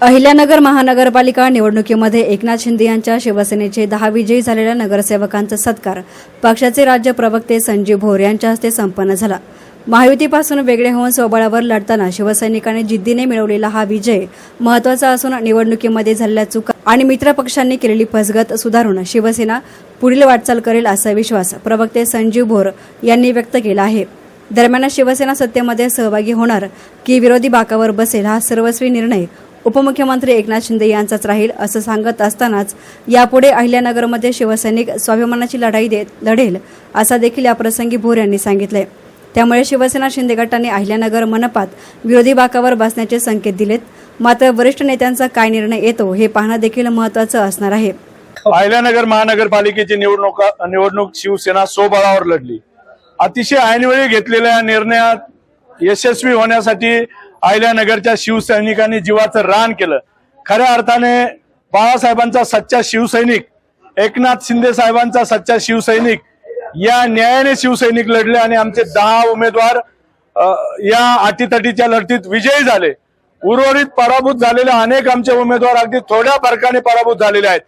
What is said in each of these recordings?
अहिल्यानगर महानगरपालिका निवडणुकीमध्ये एकनाथ शिंदे यांच्या शिवसेनेचे दहा विजयी झालेल्या नगरसेवकांचा सत्कार. पक्षाचे राज्य प्रवक्ते संजीव भोर यांच्या हस्ते संपन्न झाला. महायुतीपासून वेगळे होऊन स्वबळावर लढताना शिवसैनिकांनी जिद्दीने मिळवलेला हा विजय महत्त्वाचा असून निवडणुकीमध्ये झालेल्या चुका आणि मित्रपक्षांनी केलेली फसगत सुधारून शिवसेना पुढील वाटचाल करेल असा विश्वास प्रवक्ते संजीव भोर यांनी व्यक्त केला आहे. दरम्यान शिवसेना सत्तेमध्ये सहभागी होणार की विरोधी बाकावर बसेल हा सर्वस्वी निर्णय उपमुख्यमंत्री एकनाथ शिंदे यांचाच राहील असं सांगत असतानाच यापुढे अहिल्यानगरमध्ये शिवसैनिक स्वाभिमानाची लढाई देत लढेल असा देखील याप्रसंगी भोर यांनी सांगितले त्यामुळे शिवसेना शिंदे गटाने अहिल्यानगर मनपात विरोधी बाकावर बसण्याचे संकेत दिलेत. मात्र वरिष्ठ नेत्यांचा काय निर्णय येतो हे पाहणं देखील महत्वाचं असणार आहे. अहिल्यानगर महानगरपालिकेची निवडणूक निवडणूक शिवसेना सोबळावर लढली. अतिशय ऐनवेळी घेतलेल्या निर्णयात यशस्वी होण्यासाठी अहिल्यानगरच्या शिवसैनिकांनी जीवाचं रान केलं. खऱ्या अर्थाने बाळासाहेबांचा सच्चा शिवसैनिक एकनाथ शिंदे साहेबांचा सच्चा शिवसैनिक या न्यायाने शिवसैनिक लढले आणि आमचे दहा उमेदवार या अटीतटीच्या लढतीत विजयी झाले. उर्वरित पराभूत झालेले अनेक आमचे उमेदवार अगदी थोड्या फरकाने पराभूत झालेले आहेत.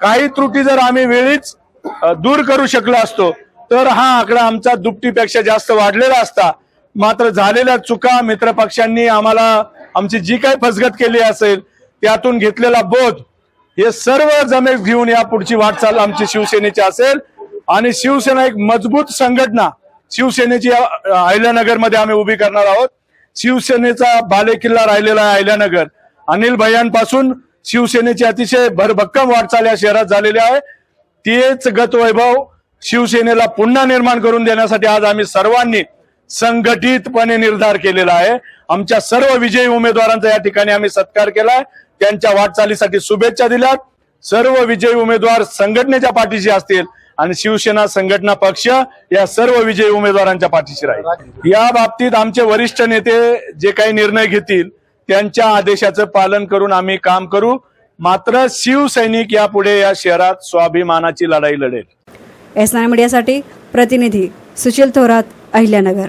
काही त्रुटी जर आम्ही वेळीच दूर करू शकलो असतो तर हा आकडा आमचा दुपटीपेक्षा जास्त वाढलेला असता. मात्र झालेल्या चुका मित्रपक्षांनी आम्हाला आमची जी काही फसगत केली असेल त्यातून घेतलेला बोध हे सर्व जमेक घेऊन या पुढची वाटचाल आमची शिवसेनेची असेल. आणि शिवसेना एक मजबूत संघटना. शिवसेनेची अहिल्यानगरमध्ये आम्ही उभी करणार आहोत. शिवसेनेचा बालेकिल्ला राहिलेला आहे अहिल्यानगर. अनिल भैयांपासून शिवसेनेची अतिशय भरभक्कम वाटचाल या शहरात झालेली आहे. तेच गत वैभव शिवसेनेला पुन्हा निर्माण करून देण्यासाठी आज आम्ही सर्वांनी संघटितपणे निर्धार केलेला आहे. आमच्या सर्व विजयी उमेदवारांचा या ठिकाणी आम्ही सत्कार केलाय. त्यांच्या वाटचालीसाठी शुभेच्छा दिल्यात. सर्व विजयी उमेदवार संघटनेच्या पाठीशी असतील आणि शिवसेना संघटना पक्ष या सर्व विजयी उमेदवारांच्या पाठीशी राहील. या बाबतीत आमचे वरिष्ठ नेते जे काही निर्णय घेतील त्यांच्या आदेशाचं पालन करून आम्ही काम करू. मात्र शिवसैनिक यापुढे या शहरात स्वाभिमानाची लढाई लढेल. एस नाय मीडियासाठी प्रतिनिधी सुशील थोरात अहिल्यानगर.